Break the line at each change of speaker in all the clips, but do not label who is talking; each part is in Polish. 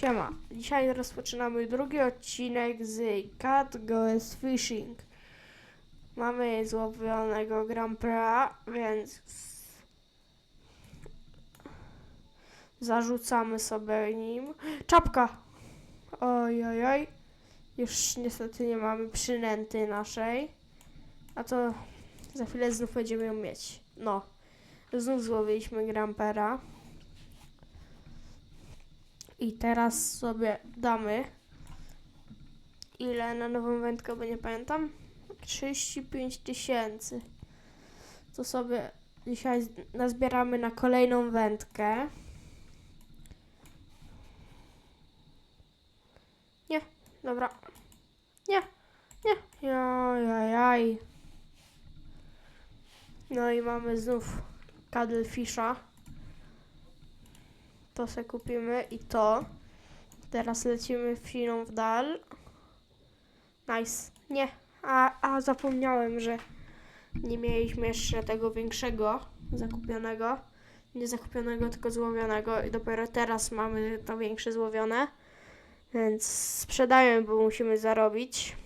Siema. Dzisiaj rozpoczynamy drugi odcinek z Cat Goes Fishing. Mamy złowionego Grampera, więc zarzucamy sobie nim. Czapka! Oj, oj, oj. Już niestety nie mamy przynęty naszej. A to za chwilę znów będziemy ją mieć. No. Znów złowiliśmy Grampera. I teraz sobie damy ile na nową wędkę, bo nie pamiętam. 35 tysięcy. To sobie dzisiaj nazbieramy na kolejną wędkę. Nie, dobra. Nie, nie. Jajajaj. No i mamy znów cuddlefisha. To se kupimy i to. Teraz lecimy wsiną w dal. Nice. Nie. A, a zapomniałem, że nie mieliśmy jeszcze tego większego zakupionego. Nie zakupionego, tylko złowionego. I dopiero teraz mamy to większe złowione. Więc sprzedajemy, bo musimy zarobić.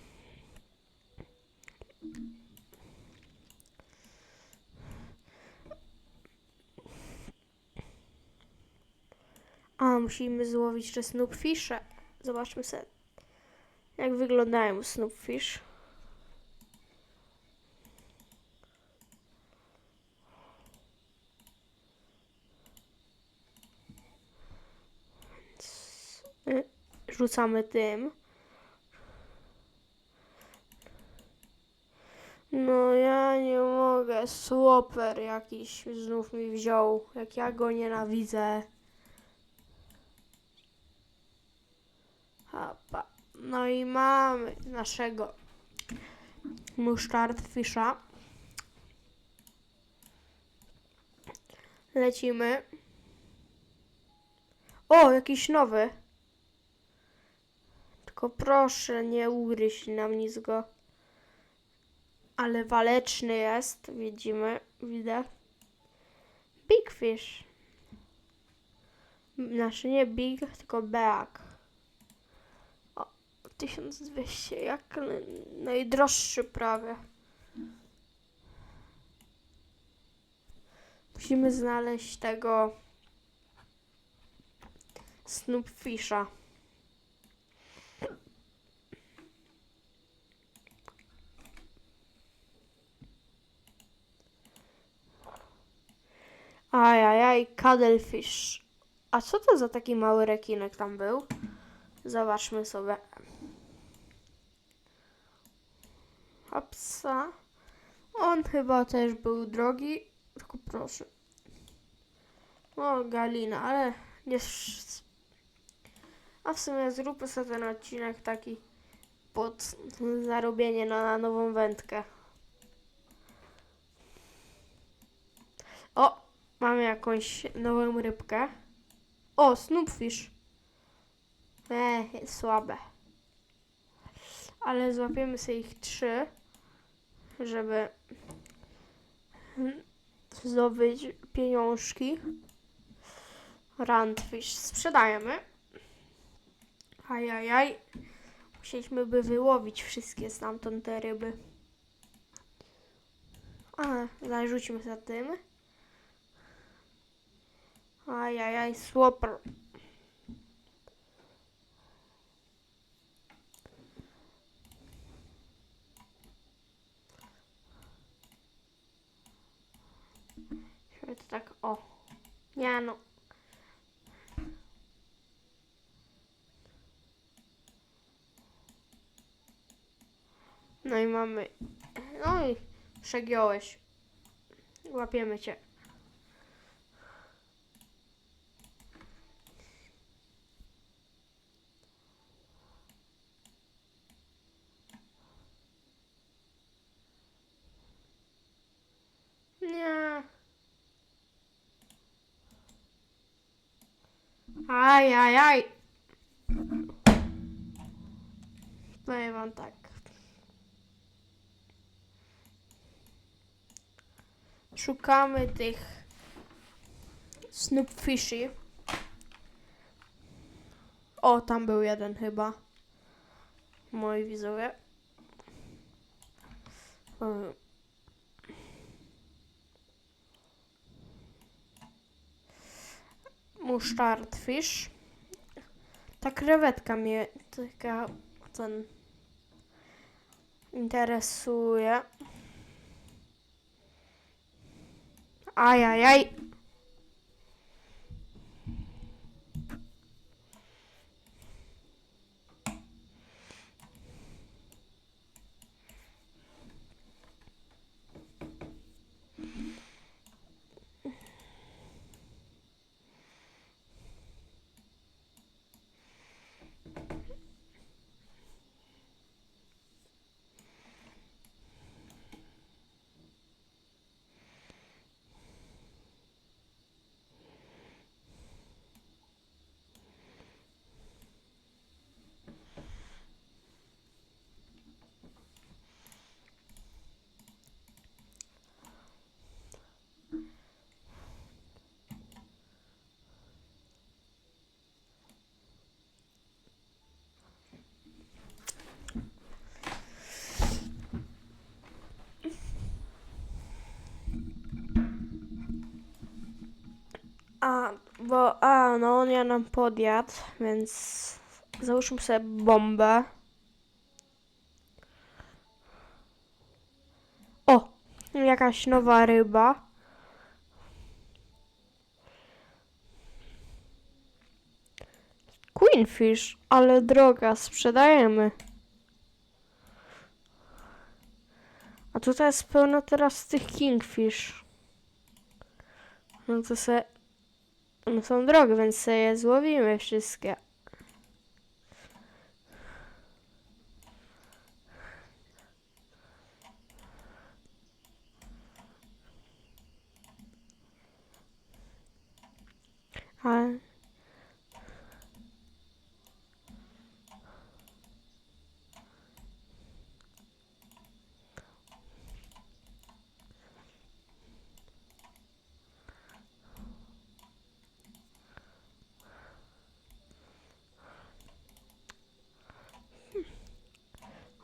A, musimy złowić jeszcze snoopfishe. Zobaczmy sobie, jak wyglądają snoopfish. Y, Rzucamy tym. No ja nie mogę. Swoper jakiś znów mi wziął. Jak ja go nienawidzę. No i mamy naszego musztardfisza. Lecimy. O, jakiś nowy. Tylko proszę, nie ugryź nam nic go. Ale waleczny jest, widzimy, widzę. Big fish. Znaczy nie big, tylko beak. 1200, jak najdroższy prawie. Musimy znaleźć tego Snoopfisha. Ajajaj, cuddlefish. A co to za taki mały rekinek tam był? Zobaczmy sobie. Hopsa. On chyba też był drogi. Tylko proszę. O, Galina, ale nie. A w sumie zróbmy sobie ten odcinek taki pod zarobienie na, na nową wędkę. O, mamy jakąś nową rybkę. O, Snoopfish. Eee, słabe. Ale złapiemy sobie ich trzy, żeby zdobyć pieniążki. Randfish sprzedajemy. Ajajaj. Musieliśmy by wyłowić wszystkie stamtąd te ryby. A, zarzućmy za tym. Ajajaj, swapper. Tak, o. Nie no. No i mamy. No i przegiąłeś. Łapiemy cię. Nie. Aj, aj, aj. Powiem wam tak. Szukamy tych Snoopfishy. O, tam był jeden chyba. Moi widzowie. Y, Musztardfish. Ta krewetka mnie taka ten interesuje. Ajajaj. A, bo, a, no on ja nam podjadł, więc załóżmy sobie bombę. O, jakaś nowa ryba. Queenfish, ale droga, sprzedajemy. A tutaj jest pełno teraz tych kingfish. No to se są drogie, więc je złowimy wszystkie. Ale...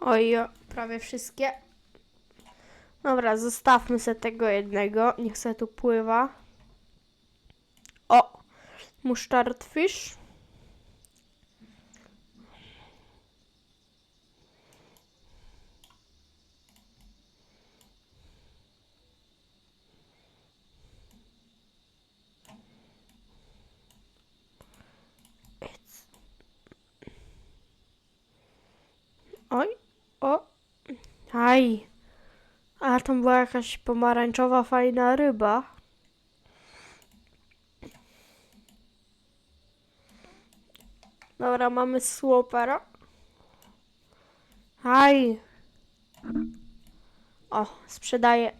Oj, prawie wszystkie. Dobra, zostawmy sobie tego jednego. Niech se tu pływa. O! Musztardfish. It's- Oj, o, aj. A tam była jakaś pomarańczowa, fajna ryba. Dobra, mamy słupera. Aj. O, sprzedaję.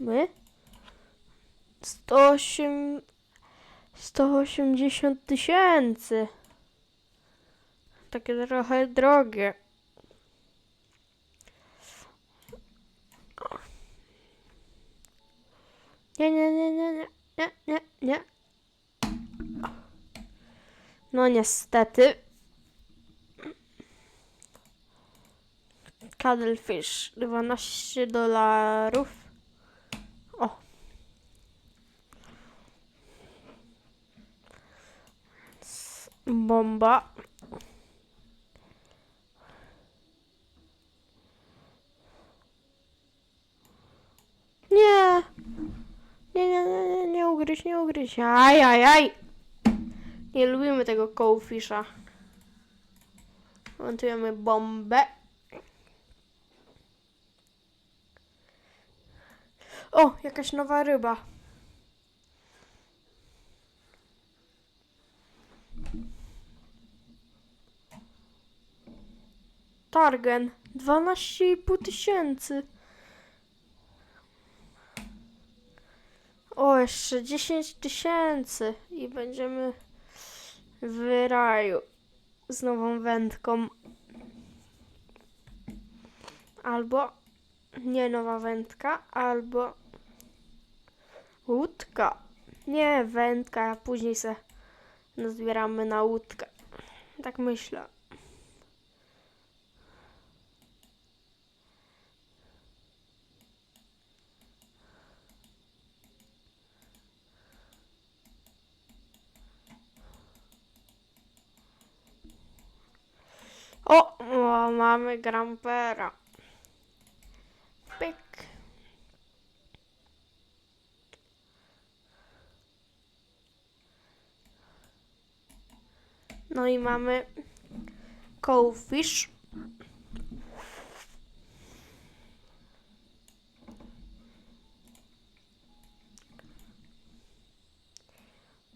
My? 108... 180 tysięcy. Takie trochę drogie. Nie, nie, nie, nie, nie, nie, nie, nie. No niestety. Cuddlefish 12 dolarów. O. Bomba. Nie. Nie, nie, nie, nie, nie ugryź, nie ugryź. Aj, aj, aj. Nie lubimy tego kołfisza. Montujemy bombę. O, jakaś nowa ryba. Targen. 12,5 tysięcy. O, jeszcze 10 tysięcy i będziemy w raju z nową wędką. Albo nie nowa wędka, albo łódka. Nie wędka, a później se nazbieramy na łódkę. Tak myślę. O, o mamy grampera. Pyk. No i mamy Cowfish.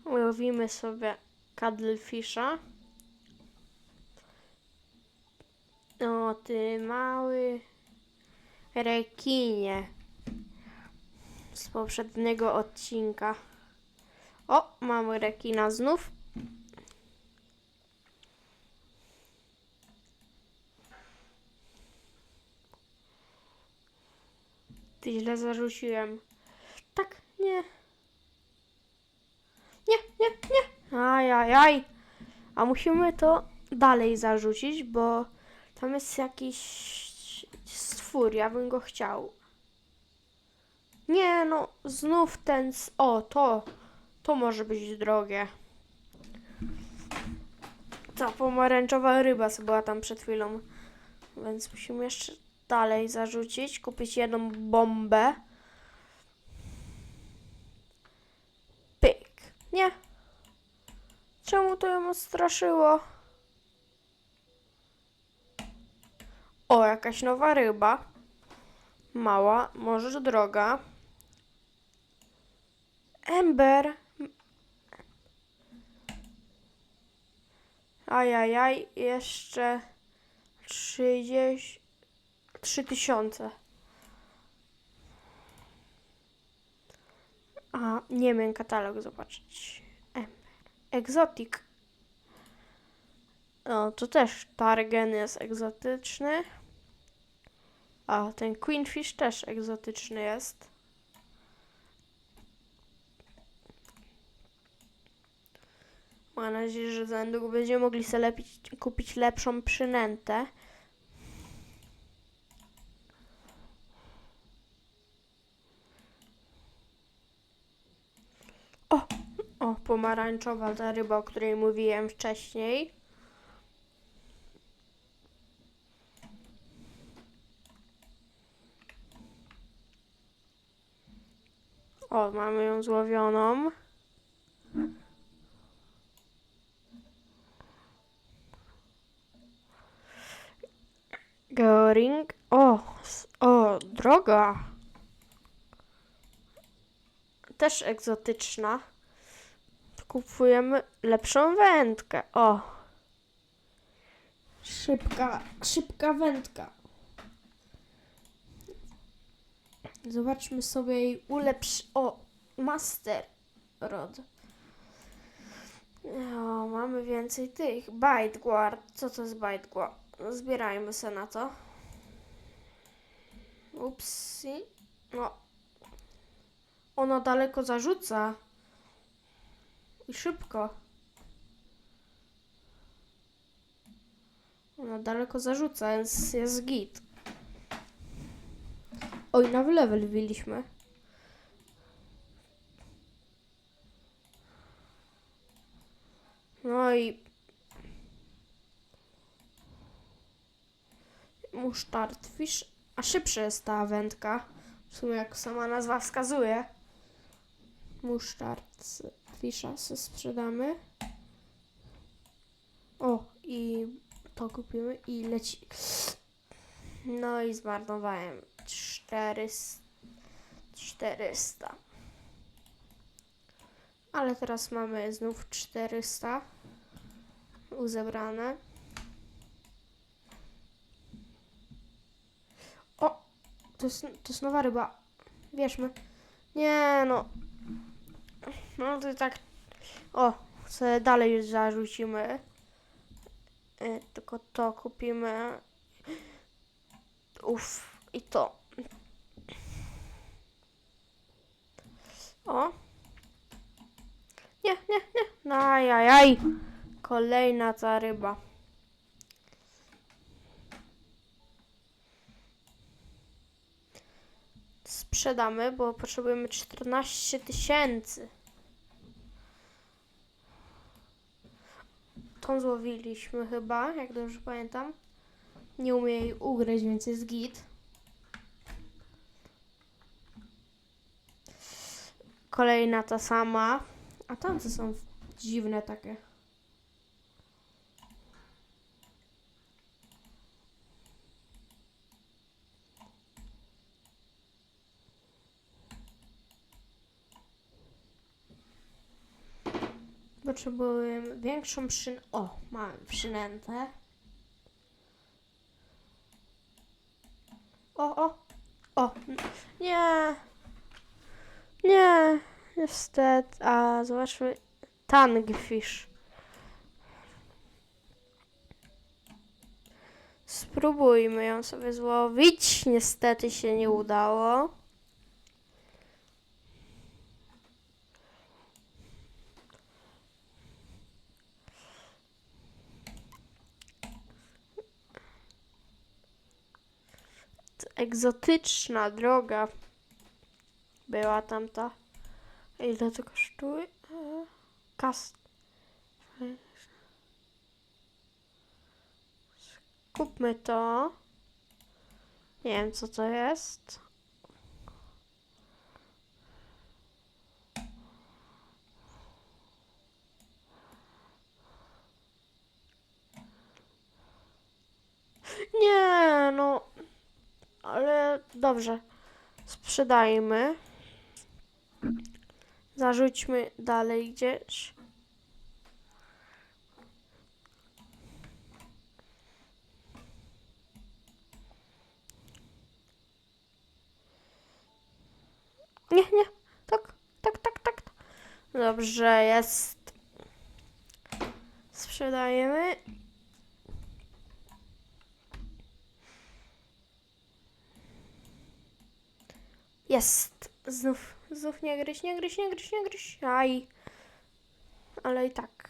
Łowimy sobie cuddlefisha. Ty mały rekinie z poprzedniego odcinka. O, mamy rekina znów. Ty źle zarzuciłem. Tak, nie. Nie, nie, nie. Ajajaj. A musimy to dalej zarzucić, bo tam jest jakiś stwór, ja bym go chciał. Nie, no, znów ten. O, to. To może być drogie. Ta pomarańczowa ryba była tam przed chwilą. Więc musimy jeszcze dalej zarzucić. Kupić jedną bombę. Pyk. Nie. Czemu to ją odstraszyło? O, jakaś nowa ryba. Mała, może droga. Ember. Ajajaj, jeszcze 30... 3000. A, nie wiem, katalog zobaczyć. Ember. Exotic. O, to też Targen jest egzotyczny. A, ten Queenfish też egzotyczny jest. Mam nadzieję, że za niedługo będziemy mogli sobie lepić, kupić lepszą przynętę. O, o, pomarańczowa ta ryba, o której mówiłem wcześniej. O, mamy ją złowioną. Goring. O, o, droga. Też egzotyczna. Kupujemy lepszą wędkę. O. Szybka, szybka wędka. Zobaczmy sobie jej ulepsz... O, Master Rod. O, mamy więcej tych. Bite Guard. Co to jest Bite Guard? Zbierajmy se na to. Upsi. No. Ona daleko zarzuca. I szybko. Ona daleko zarzuca, więc jest git. Oj, nowy level wbiliśmy. No i musztardfish, a szybsza jest ta wędka. W sumie jak sama nazwa wskazuje. Musztardfisha se sprzedamy. O, i to kupimy i leci. No i zmarnowałem 400. 400. Ale teraz mamy znów 400 uzebrane. O! To jest, to jest nowa ryba. Wierzmy. Nie no. No to tak. O, sobie dalej zarzucimy. E, tylko to kupimy. Uff, i to. O. Nie, nie, nie. Ajajaj. Kolejna ta ryba. Sprzedamy, bo potrzebujemy 14 tysięcy. Tą złowiliśmy chyba, jak dobrze pamiętam. Nie umie jej ugryźć, więc jest git. Kolejna ta sama. A tamte są dziwne takie. Potrzebujemy większą przyn... O, mamy przynętę. O, o, o, nie. Nie, niestety. A, zobaczmy. Tangfish. Spróbujmy ją sobie złowić. Niestety się nie udało. Egzotyczna droga była tamta. Ile to kosztuje? Kas. Kupmy to. Nie wiem co to jest. Nie, no. Ale dobrze. Sprzedajmy. Zarzućmy dalej gdzieś. Nie, nie. Tak, tak, tak, tak. Dobrze, jest. Sprzedajemy. Jest. Znów, znów nie gryź, nie gryź, nie gryź, nie gryź. Aj. Ale i tak.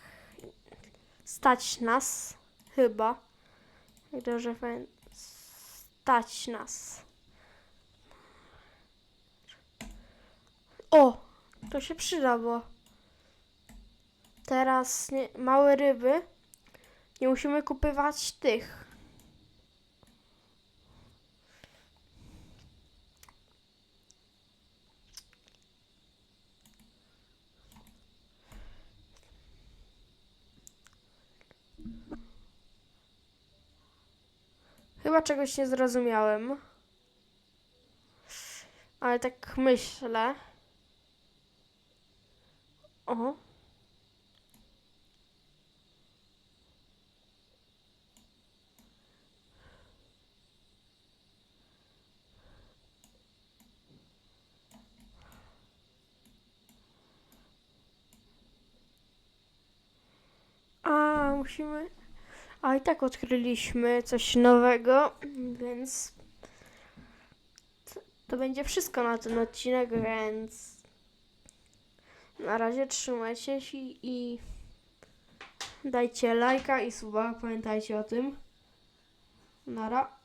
Stać nas. Chyba. Jak dobrze powiem. Stać nas. O! To się przyda, bo teraz nie, małe ryby. Nie musimy kupywać tych. Czegoś nie zrozumiałem. Ale tak myślę. O. A, musimy. A i tak odkryliśmy coś nowego, więc to, będzie wszystko na ten odcinek, więc na razie trzymajcie się i dajcie lajka i suba, pamiętajcie o tym. Nara.